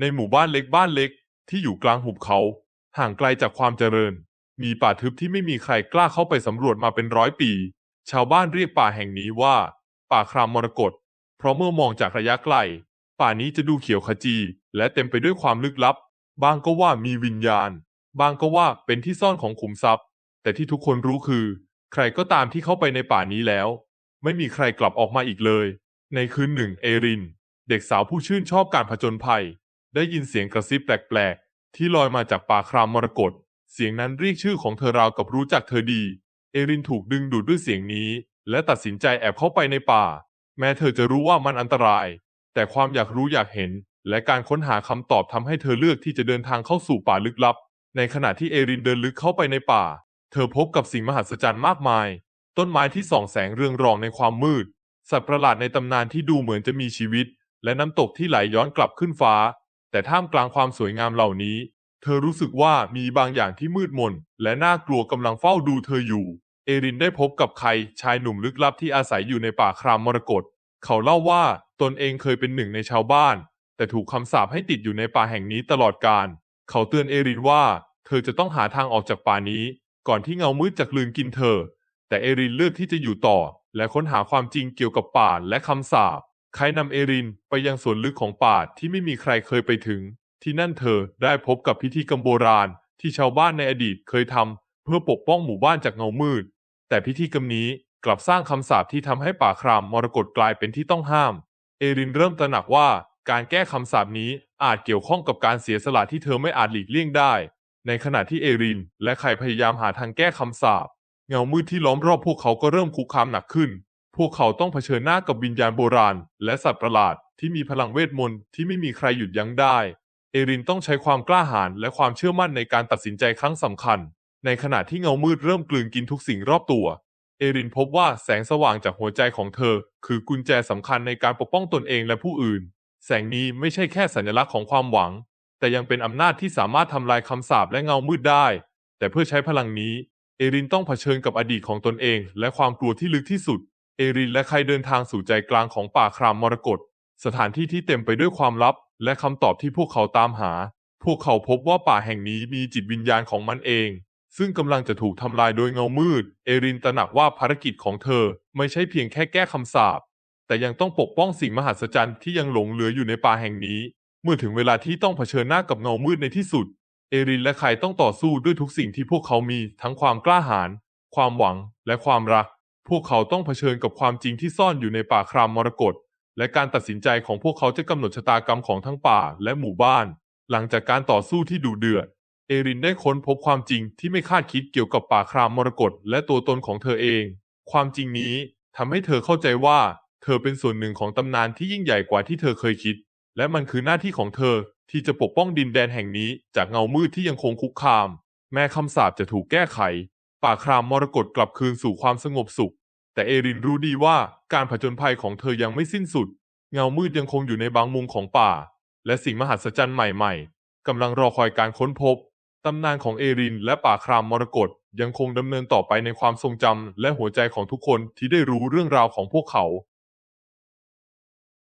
ในหมู่บ้านเล็กบ้านเล็ก ที่อยู่กลางหุบเขา ห่างไกลจากความเจริญ มีป่าทึบที่ไม่มีใครกล้าเข้าไปสำรวจมาเป็นร้อยปี ชาวบ้านเรียกป่าแห่งนี้ว่า ป่าครามมรกตเพราะเมื่อมองจากระยะไกล ป่านี้จะดูเขียวขจี และเต็มไปด้วยความลึกลับ บางก็ว่ามีวิญญาณ บางก็ว่าเป็นที่ซ่อนของขุมทรัพย์ แต่ที่ทุกคนรู้คือ ใครก็ตามที่เข้าไปในป่านี้แล้ว ไม่มีใครกลับออกมาอีกเลย ในคืนหนึ่ง เอริน เด็กสาวผู้ชื่นชอบการผจญภัย ได้ยินเสียงกระซิบแปลกๆ ที่ลอยมาจากป่าครามมรกต เสียงนั้นเรียกชื่อของเธอราวกับรู้จักเธอดี เอรินถูกดึงดูดด้วยเสียงนี้ และตัดสินใจแอบเข้าไปในป่า แม้เธอจะรู้ว่ามันอันตราย แต่ความอยากรู้อยากเห็น และการค้นหาคำตอบทำให้เธอเลือกที่จะเดินทางเข้าสู่ป่าลึกลับ ในขณะที่เอรินเดินลึกเข้าไปในป่า เธอพบกับสิ่งมหัศจรรย์มากมาย ต้นไม้ที่ส่องแสงเรืองรองในความมืด สัตว์ประหลาดในตำนานที่ดูเหมือนจะมีชีวิตและน้ำตกที่ไหลย้อนกลับขึ้นฟ้า แต่ท่ามกลางความสวยงามเหล่านี้ เธอรู้สึกว่ามีบางอย่างที่มืดมน และน่ากลัวกำลังเฝ้าดูเธออยู่ เอรินได้พบกับใครชายหนุ่มลึกลับที่อาศัยอยู่ในป่าครามมรกตเขาเล่าว่าตนเองเคยเป็นหนึ่งในชาวบ้าน แต่ถูกคำสาปให้ติดอยู่ในป่าแห่งนี้ตลอดกาลเขาเตือนเอรินว่า เธอจะต้องหาทางออกจากป่านี้ ก่อนที่เงามืดจะกลืนกินเธอ แต่เอรินเลือกที่จะอยู่ต่อ และค้นหาความจริงเกี่ยวกับป่าและคำสาป ใครนำเอรินไปยังสวนลึกของป่าที่ไม่มีใครเคยไปถึง ที่นั่นเธอได้พบกับพิธีกรรมโบราณ ที่ชาวบ้านในอดีตเคยทำเพื่อปกป้องหมู่บ้านจากเงามืด แต่พิธีกรรมนี้กลับสร้างคำสาปที่ทำให้ป่าครามมรกตกลายเป็นที่ต้องห้าม เอรินเริ่มตระหนักว่าการแก้คำสาปนี้อาจเกี่ยวข้องกับการเสียสละที่เธอไม่อาจหลีกเลี่ยงได้ ในขณะที่เอริน และใครพยายามหาทางแก้คำสาปเงามืดที่ล้อมรอบพวกเขาก็เริ่มคุกคามหนักขึ้น พวกเขาต้องเผชิญหน้ากับวิญญาณโบราณ และสัตว์ประหลาดที่มีพลังเวทมนต์ที่ไม่มีใครหยุดยั้งได้ เอรินต้องใช้ความกล้าหาญและความเชื่อมั่นในการตัดสินใจครั้งสำคัญ ในขณะที่เงามืดเริ่มกลืนกินทุกสิ่งรอบตัว เอรินพบว่าแสงสว่างจากหัวใจของเธอ คือกุญแจสำคัญในการปกป้องตนเองและผู้อื่น แสงนี้ไม่ใช่แค่สัญลักษณ์ของความหวัง แต่ยังเป็นอำนาจที่สามารถทำลายคำสาปและเงามืดได้ แต่เพื่อใช้พลังนี้ เอรินต้องเผชิญกับอดีตของตนเอง และความกลัวที่ลึกที่สุด เอรินและใครเดินทางสู่ใจกลางของป่าครามมรกตสถานที่ที่เต็มไปด้วยความลับ และคำตอบที่พวกเขาตามหา พวกเขาพบว่าป่าแห่งนี้มีจิตวิญญาณของมันเอง ซึ่งกำลังจะถูกทำลายโดยเงามืด เอรินตระหนักว่าภารกิจของเธอ ไม่ใช่เพียงแค่แก้คำสาปแต่ยังต้องปกป้องสิ่งมหัศจรรย์ที่ยังหลงเหลืออยู่ในป่าแห่งนี้ เมื่อถึงเวลาที่ต้องเผชิญหน้ากับเงามืดในที่สุด เอรินและใครต้องต่อสู้ด้วยทุกสิ่งที่พวกเขามีทั้งความกล้าหาญความหวังและความรัก พวกเขาต้องเผชิญกับความจริงที่ซ่อนอยู่ในป่าครามมรกตและการตัดสินใจของพวกเขาจะกำหนดชะตากรรมของทั้งป่าและหมู่บ้าน หลังจากการต่อสู้ที่ดุเดือด เอรินได้ค้นพบความจริงที่ไม่คาดคิดเกี่ยวกับป่าครามมรกตและตัวตนของเธอเอง ความจริงนี้ทำให้เธอเข้าใจว่า เธอเป็นส่วนหนึ่งของตำนานที่ยิ่งใหญ่กว่าที่เธอเคยคิด และมันคือหน้าที่ของเธอที่จะปกป้องดินแดนแห่งนี้จากเงามืดที่ยังคงคุกคาม แม้คำสาปจะถูกแก้ไข ป่าครามมรกตกลับคืนสู่ความสงบสุข แต่เอรินรู้ดีว่าการผจญภัยของเธอยังไม่สิ้นสุด เงามืดยังคงอยู่ในบางมุมของป่า และสิ่งมหัศจรรย์ใหม่ๆกำลังรอคอยการค้นพบ ตำนานของเอรินและป่าครามมรกตยังคงดำเนินต่อไปในความทรงจำและหัวใจของทุกคนที่ได้รู้เรื่องราวของพวกเขา